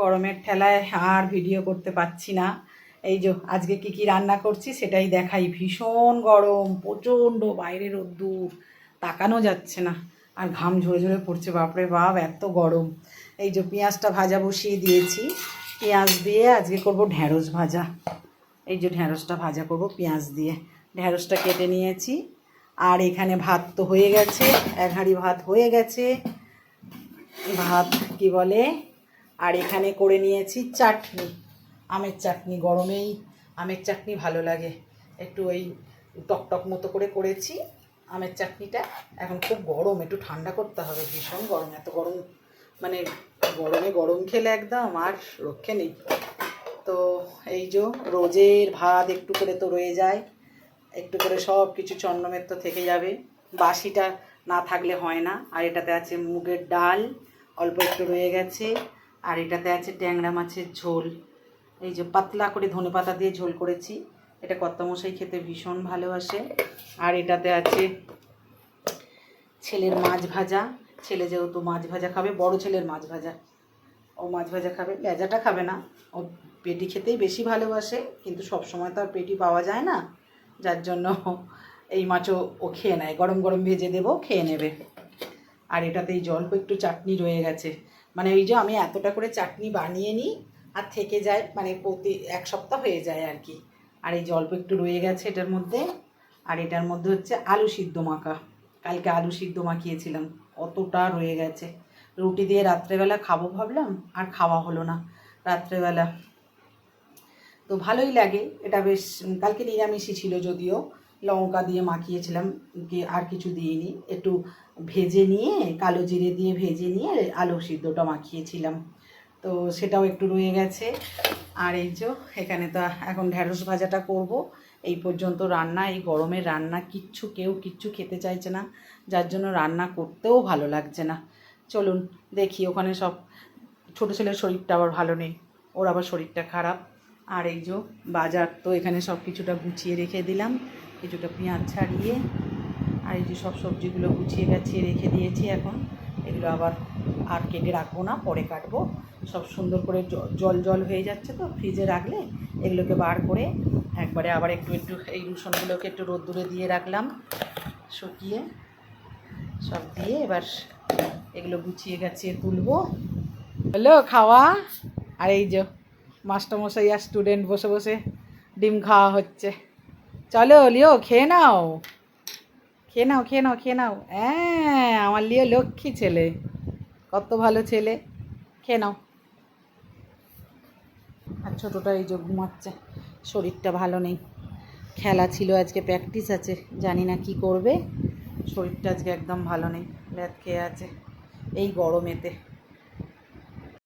গরমের ঠেলায় আর ভিডিও করতে পারছি না। এই যে আজকে কি কি রান্না করছি সেটাই দেখাই। ভীষণ গরম, প্রচণ্ড বাইরে রোদ্দুর, তাকানো যাচ্ছে না। আর ঘাম ঝরে ঝরে পড়ছে, বাপরে বাপ, এত গরম। এই যে পেঁয়াজটা ভাজা বসিয়ে দিয়েছি। পেঁয়াজ দিয়ে আজকে করব ঢ্যাঁড়স ভাজা। এই যে ঢ্যাঁড়সটা ভাজা করব পেঁয়াজ দিয়ে। ঢ্যাঁড়সটা কেটে নিয়েছি। আর এখানে ভাত তো হয়ে গেছে, এক হাঁড়ি ভাত হয়ে গেছে। ভাত কি বলে? আর এখানে করে নিয়েছি চাটনি। আমের চাটনি গরমেই। আমের চাটনি ভালো লাগে। একটু ওই টকটক মতো করে করেছি। আমের চাটনিটা এখন খুব গরম, একটু ঠান্ডা করতে হবে। ভীষণ গরম, এত গরম। মানে গরমে গরম খেলে একদম আর রক্ষে নেই। তো এই যে রোজের ভাত একটু করে তো রয়ে যায়। একটু করে সব কিছু চন্নমের তো থেকে যাবে। বাসিটা না থাকলে হয় না। আর এটাতে আছে মুগের ডাল, অল্প একটু রয়ে গেছে। আর এটাতে আছে ট্যাংরা মাছের ঝোল। এই যে পাতলা করে ধনে পাতা দিয়ে ঝোল করেছি। এটা কর্তামশাই খেতে ভীষণ ভালোবাসে। আর এটাতে আছে ছেলের মাছ ভাজা। ছেলে যেহেতু মাছ ভাজা খাবে, বড় ছেলের মাছ ভাজা। ও মাছ ভাজা খাবে লেজাটা খাবে না। ও পেটি খেতেই বেশি ভালোবাসে, কিন্তু সব সময় তো আর পেটি পাওয়া যায় না। যার জন্য এই মাছও ও খেয়ে নেয়। গরম গরম ভেজে দেবো, খেয়ে নেবে। আর এটাতেই জল্প একটু চাটনি রয়ে গেছে। মানে ওই যে আমি এতটা করে চাটনি বানিয়ে নিই আর থেকে যায় মানে প্রতি এক সপ্তাহ হয়ে যায় আর কি। আর এই জল্প একটু রয়ে গেছে এটার মধ্যে। আর এটার মধ্যে হচ্ছে আলু সিদ্ধ মাখা। কালকে আলু সিদ্ধ মাখিয়েছিলাম, অতটা রয়ে গেছে। রুটি দিয়ে রাত্রেবেলা খাব ভাবলাম, আর খাওয়া হলো না রাত্রেবেলা। তো ভালোই লাগে, এটা বেশ, কালকে নিরামিষই ছিল যদিও। লঙ্কা দিয়ে মাখিয়েছিলাম আর কিছু দিইনি। একটু ভেজে নিয়ে, কালো জিরে দিয়ে ভেজে নিয়ে আলু সিদ্ধটা মাখিয়েছিলাম। তো সেটাও একটু রয়ে গেছে। আর এই যে এখানে তো এখন ঢ্যাঁড়স ভাজাটা করব। এই পর্যন্ত রান্না, এই গরমে রান্না কিচ্ছু, কেউ কিচ্ছু খেতে চাইছে না। যার জন্য রান্না করতেও ভালো লাগছে না। চলুন দেখি, ওখানে সব ছোটো ছেলের শরীরটা আবার ভালো নেই, ওর আবার শরীরটা খারাপ। আর এই যে বাজার তো এখানে সব কিছুটা গুছিয়ে রেখে দিলাম। কিছুটা পেঁয়াজ ছাড়িয়ে আর এই যে সব সবজিগুলো গুছিয়ে গাছিয়ে রেখে দিয়েছি এখন। এগুলো আবার আর কেটে রাখব না, পরে কাটবো। সব সুন্দর করে জল জল হয়ে যাচ্ছে তো ফ্রিজে রাখলে এগুলোকে বার করে একবারে আবার একটু একটু এই রসুনগুলোকে একটু রোদ্দুরে দিয়ে রাখলাম। শুকিয়ে সব দিয়ে এবার এগুলো গুছিয়ে গাছিয়ে তুলবো। হলো খাওয়া। আর এই যে মাস্টারমশাই আর স্টুডেন্ট বসে বসে ডিম খাওয়া হচ্ছে। চলো লিও, খেয়ে নাও। খেয়ে নাও খেয়ে নাও খেয়ে নাও। হ্যাঁ আমার লিও লক্ষ্মী ছেলে। কত ভালো ছেলে। খেয়ে নাও। আর ছোটোটা এই যে ঘুমাচ্ছে। শরীরটা ভালো নেই। খেলা ছিল আজকে প্র্যাকটিস আছে। জানি না কি করবে। শরীরটা আজকে একদম ভালো নেই। ল্যাদ খেয়ে আছে। এই গরমেতে।